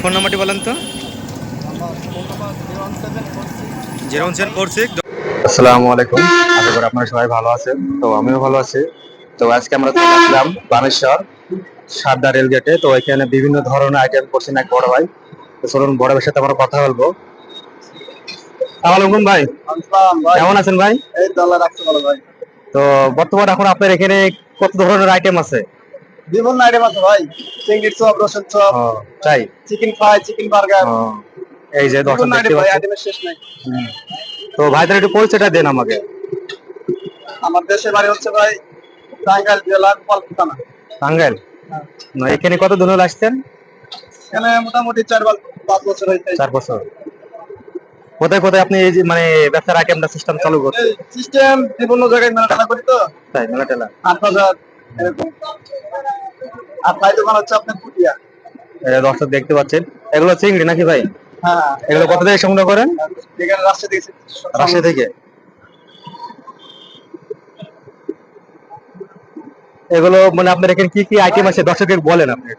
Phone নাম্বারটি বলেন তো। জিরো সেভেন ফোর সিক্স আসসালামু আলাইকুম। আশা করি আপনারা সবাই ভালো আছেন। তো আমিও ভালো আছি। তো আজকে আমরা চলে আসলাম বানেশ্বর সারদা রেল গেটে তো এখানে বিভিন্ন ধরনের আইটেম করছেন এক বড় ভাই। তো চলুন বড় ভাইয়ের সাথে আমরা কথা বলব। আসসালামু আলাইকুম ভাই। কেমন আছেন ভাই? এই তো আল্লাহ রাখতে ভালো ভাই। তো বর্তমানে এখন আপনার এখানে কত ধরনের আইটেম আছে? বিভিন্ন আইটেম আছে ভাই। চিংড়ির চপ রসুন চপ তাই? Chicken fry chicken burger. এই যে দর্শক দেখতে ভাই পাচ্ছেন। শেষ নাই। তো ভাইদের একটু পরিচয়টা দেন আমাকে। আমার দেশের বাড়ি হচ্ছে ভাই টাঙ্গাইল জেলা গোপালপুর টাঙ্গাইল? না এখানে কত দিন হলো আসছেন? এখানে মোটামুটি চার পাঁচ বছর হয়েছে চার বছর। কোথায় কোথায় আপনি এই যে মানে ব্যবসার আইটেমটা সিস্টেম চালু করছেন? সিস্টেম বিভিন্ন জায়গায় মেলা টাকা করি তো। তাই মেলা টেলা আট হাজার এরকম। আর ভাই দোকান হচ্ছে আপনার পুটিয়া দর্শক দেখতে পাচ্ছেন। এগুলো চিংড়ি নাকি ভাই? হ্যাঁ। এগুলো কত থেকে সংগ্রহ করেন? এখানে রাস্তা দিয়েছি রাজশাহী থেকে? এগুলো মানে আপনার এখানে কি কি আইটেম আছে? দর্শকে বলেন আপনি।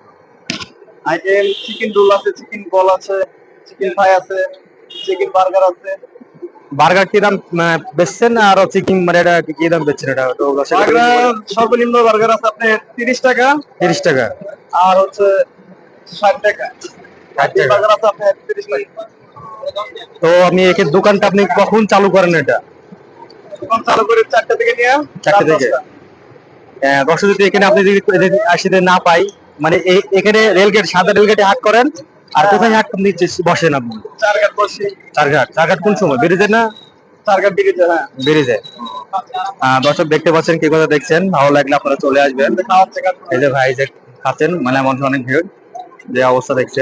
আইটেম চিকেন রোল আছে চিকেন বল আছে চিকেন ফ্রাই আছে চিকেন বার্গার আছে। বার্গার কি দাম বেচছেন আর মানে এটা কি দাম বেচছেন এটা? তো সর্বনিম্ন বার্গার আছে আপনার তিরিশ টাকা। তিরিশ টাকা। আর হচ্ছে ষাট টাকা। ষাট টাকা। বার্গার আছে আপনার তিরিশ টাকা। তো আমি এখানে দোকানটা আপনি কখন চালু করেন এটা? দোকান চালু করে চারটা থেকে নিয়ে চারটে থেকে? দশটা। আহ, যদি এখানে আপনি যদি আসতে না পাই মানে এখানে রেলগেট সাদা রেলগেটে হাট করেন আর কোথায় হাট যে- বসেন আপনি? চারঘাট বসি। চারঘাট। চারঘাট কোন সময়? বেরিয়ে যায় না? চারঘাট দিকে হ্যাঁ। বেরিয়ে যায়। দর্শক দেখতে পাচ্ছেন কি কথা দেখছেন? ভালো লাগলে আপনারা চলে আসবেন। এই যে ভাই যে খাচ্ছেন মানে অনেক ভিড়। যে অবস্থা দেখছে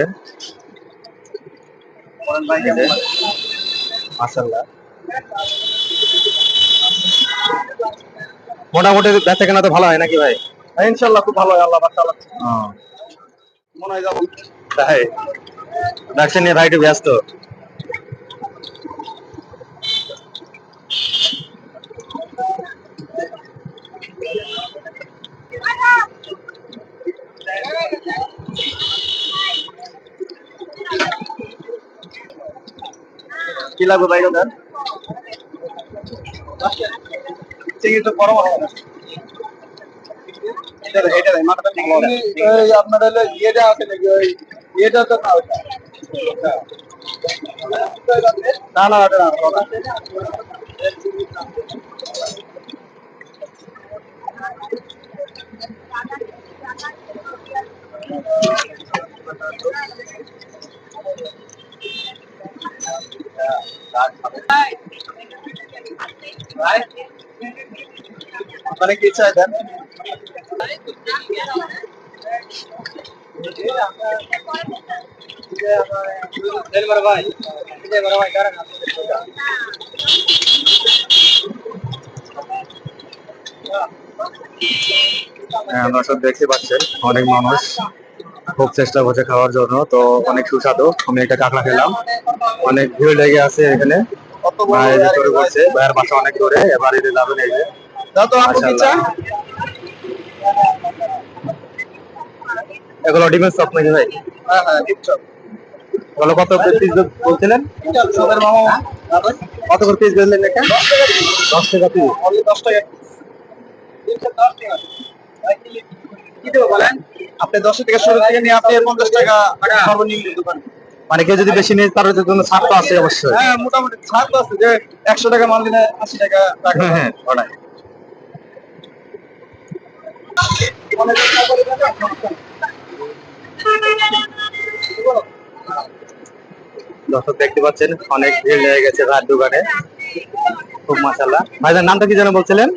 মোটামুটি বেচা কেনা তো ভালো হয় নাকি ভাই? ইনশাল্লাহ খুব ভালো হয় আল্লাহ বাচ্চা মনে হয় ব্যস্ত কি লাগবে ওদের চিংড়ি তো বড় হবে না এটা দেয়, এটা দেয়, মাথাটা ঠিক হবে না। এই আপনার মানে কি চাই দেন? ভাই ভাই হ্যাঁ, দর্শক দেখতে পাচ্ছেন অনেক মানুষ খুব চেষ্টা করছে খাওয়ার জন্য তো অনেক সুস্বাদু। আমি একটা কাঁকড়া খেলাম। অনেক ভিড় লেগে আছে এখানে। ভাই ভাইয়ের বাসা অনেক দূরে এবার এদের যাবেন এই যে দাও তো আপু কি চা এগুলো ডিমের চপ নাকি ভাই? হ্যাঁ হ্যাঁ ঠিক চা এগুলো কত পিস বলছিলেন? কত করে পিস বেচলেন এটা দশ টাকা পিস only দশ টাকা কি দেবো বলেন? আপনি দশ টাকা শুরু থেকে নিয়ে আপনি পঞ্চাশ টাকা সর্বনিম্ন দোকান মানে কেউ যদি বেশি নেই তার জন্য ছাড় তো আছে অবশ্যই। হ্যাঁ মোটামুটি ছাড় তো আছে যে একশো টাকা মাল দিলে আশি টাকা টাকা। হ্যাঁ হ্যাঁ দর্শক দেখতে পাচ্ছেন, অনেক ভিড় লেগে গেছে ভাত দোকানে খুব মাসাল্লাহ ভাইজান, নামটা কি যেন বলছিলেন?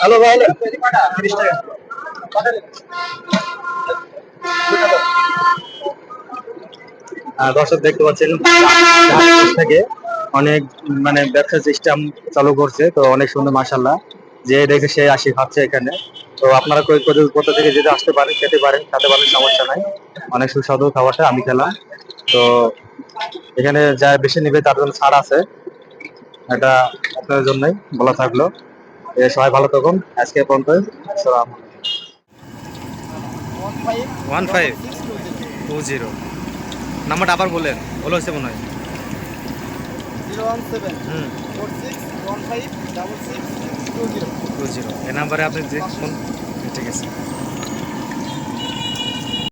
হ্যালো, ভাই। তিরিশ দর্শক দেখতে পাচ্ছেন থেকে অনেক মানে ব্যবসা সিস্টেম চালু করছে, তো অনেক সুন্দর মাসাল্লাহ যে দেখে সে আসি খাচ্ছে এখানে। তো আপনারা কোথা থেকে যদি আসতে পারেন, খেতে পারেন খেতে পারেন, সমস্যা নাই। অনেক সুস্বাদু খাবারটা আমি খেলাম। তো এখানে যা বেশি নিবে, তার জন্য ছাড় আছে। এটা আপনাদের জন্যই বলা থাকল। সবাই ভালো থাকুন। আজকে পর্যন্ত আসসালাম ওয়ান ফাইভ, টু জিরো। নাম্বারটা আবার বলেন ভালো হয়েছে মনে হয়। Zero one seven hmm. Four six one five double six two zero. Two zero. এই নাম্বারে আপনি যে ফোন ঠিক আছে।